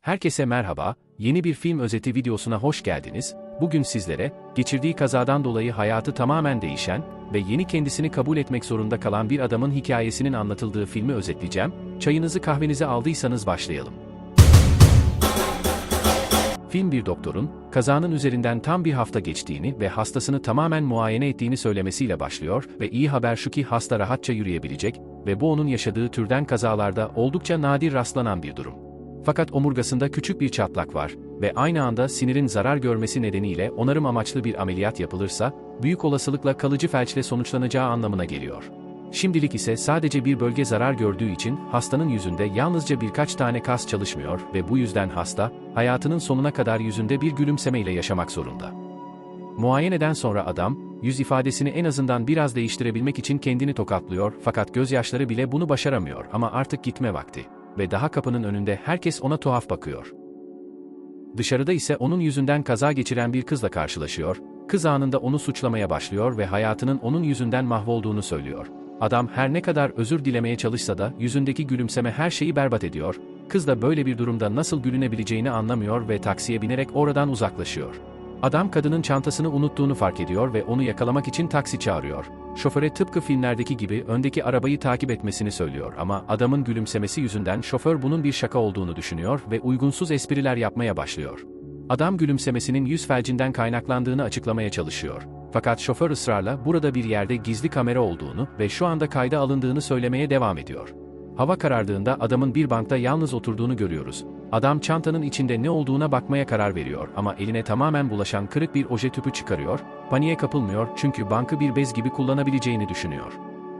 Herkese merhaba, yeni bir film özeti videosuna hoş geldiniz. Bugün sizlere, geçirdiği kazadan dolayı hayatı tamamen değişen ve yeni kendisini kabul etmek zorunda kalan bir adamın hikayesinin anlatıldığı filmi özetleyeceğim. Çayınızı kahvenizi aldıysanız başlayalım. Film bir doktorun, kazanın üzerinden tam bir hafta geçtiğini ve hastasını tamamen muayene ettiğini söylemesiyle başlıyor ve iyi haber şu ki hasta rahatça yürüyebilecek ve bu onun yaşadığı türden kazalarda oldukça nadir rastlanan bir durum. Fakat omurgasında küçük bir çatlak var ve aynı anda sinirin zarar görmesi nedeniyle onarım amaçlı bir ameliyat yapılırsa, büyük olasılıkla kalıcı felçle sonuçlanacağı anlamına geliyor. Şimdilik ise sadece bir bölge zarar gördüğü için hastanın yüzünde yalnızca birkaç tane kas çalışmıyor ve bu yüzden hasta, hayatının sonuna kadar yüzünde bir gülümsemeyle yaşamak zorunda. Muayeneden sonra adam, yüz ifadesini en azından biraz değiştirebilmek için kendini tokatlıyor fakat gözyaşları bile bunu başaramıyor ama artık gitme vakti ve daha kapının önünde herkes ona tuhaf bakıyor. Dışarıda ise onun yüzünden kaza geçiren bir kızla karşılaşıyor, kız anında onu suçlamaya başlıyor ve hayatının onun yüzünden mahvolduğunu söylüyor. Adam her ne kadar özür dilemeye çalışsa da yüzündeki gülümseme her şeyi berbat ediyor, kız da böyle bir durumda nasıl gülünebileceğini anlamıyor ve taksiye binerek oradan uzaklaşıyor. Adam kadının çantasını unuttuğunu fark ediyor ve onu yakalamak için taksi çağırıyor. Şoföre tıpkı filmlerdeki gibi öndeki arabayı takip etmesini söylüyor ama adamın gülümsemesi yüzünden şoför bunun bir şaka olduğunu düşünüyor ve uygunsuz espriler yapmaya başlıyor. Adam gülümsemesinin yüz felcinden kaynaklandığını açıklamaya çalışıyor. Fakat şoför ısrarla burada bir yerde gizli kamera olduğunu ve şu anda kayda alındığını söylemeye devam ediyor. Hava karardığında adamın bir bankta yalnız oturduğunu görüyoruz. Adam çantanın içinde ne olduğuna bakmaya karar veriyor ama eline tamamen bulaşan kırık bir oje tüpü çıkarıyor, paniğe kapılmıyor çünkü bankı bir bez gibi kullanabileceğini düşünüyor.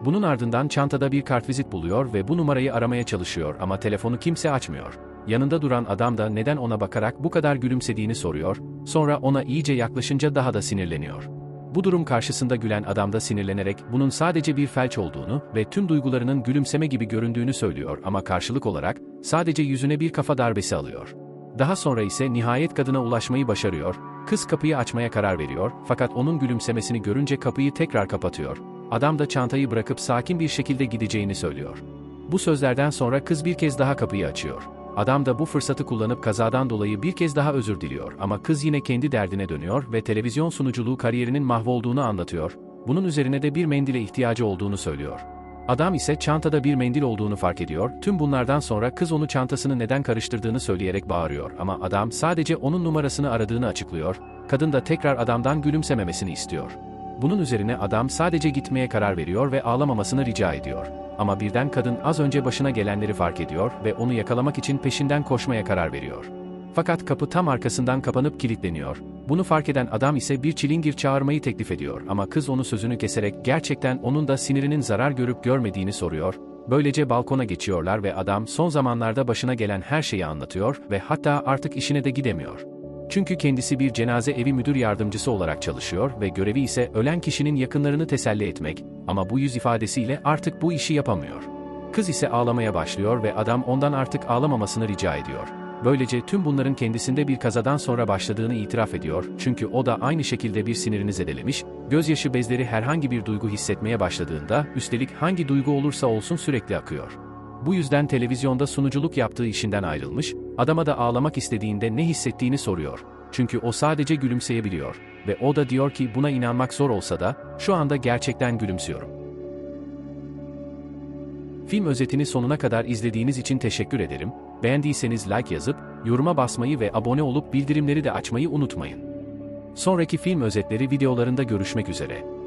Bunun ardından çantada bir kartvizit buluyor ve bu numarayı aramaya çalışıyor ama telefonu kimse açmıyor. Yanında duran adam da neden ona bakarak bu kadar gülümsediğini soruyor, sonra ona iyice yaklaşınca daha da sinirleniyor. Bu durum karşısında gülen adam da sinirlenerek bunun sadece bir felç olduğunu ve tüm duygularının gülümseme gibi göründüğünü söylüyor ama karşılık olarak sadece yüzüne bir kafa darbesi alıyor. Daha sonra ise nihayet kadına ulaşmayı başarıyor, kız kapıyı açmaya karar veriyor fakat onun gülümsemesini görünce kapıyı tekrar kapatıyor. Adam da çantayı bırakıp sakin bir şekilde gideceğini söylüyor. Bu sözlerden sonra kız bir kez daha kapıyı açıyor. Adam da bu fırsatı kullanıp kazadan dolayı bir kez daha özür diliyor ama kız yine kendi derdine dönüyor ve televizyon sunuculuğu kariyerinin mahvolduğunu anlatıyor. Bunun üzerine de bir mendile ihtiyacı olduğunu söylüyor. Adam ise çantada bir mendil olduğunu fark ediyor. Tüm bunlardan sonra kız onu çantasını neden karıştırdığını söyleyerek bağırıyor ama adam sadece onun numarasını aradığını açıklıyor. Kadın da tekrar adamdan gülümsememesini istiyor. Bunun üzerine adam sadece gitmeye karar veriyor ve ağlamamasını rica ediyor. Ama birden kadın az önce başına gelenleri fark ediyor ve onu yakalamak için peşinden koşmaya karar veriyor. Fakat kapı tam arkasından kapanıp kilitleniyor. Bunu fark eden adam ise bir çilingir çağırmayı teklif ediyor ama kız onu sözünü keserek gerçekten onun da sinirinin zarar görüp görmediğini soruyor. Böylece balkona geçiyorlar ve adam son zamanlarda başına gelen her şeyi anlatıyor ve hatta artık işine de gidemiyor. Çünkü kendisi bir cenaze evi müdür yardımcısı olarak çalışıyor ve görevi ise ölen kişinin yakınlarını teselli etmek ama bu yüz ifadesiyle artık bu işi yapamıyor. Kız ise ağlamaya başlıyor ve adam ondan artık ağlamamasını rica ediyor. Böylece tüm bunların kendisinde bir kazadan sonra başladığını itiraf ediyor çünkü o da aynı şekilde bir sinirini zedelemiş, gözyaşı bezleri herhangi bir duygu hissetmeye başladığında, üstelik hangi duygu olursa olsun sürekli akıyor. Bu yüzden televizyonda sunuculuk yaptığı işinden ayrılmış, adama da ağlamak istediğinde ne hissettiğini soruyor. Çünkü o sadece gülümseyebiliyor ve o da diyor ki buna inanmak zor olsa da şu anda gerçekten gülümsüyorum. Film özetini sonuna kadar izlediğiniz için teşekkür ederim. Beğendiyseniz like yazıp, yoruma basmayı ve abone olup bildirimleri de açmayı unutmayın. Sonraki film özetleri videolarında görüşmek üzere.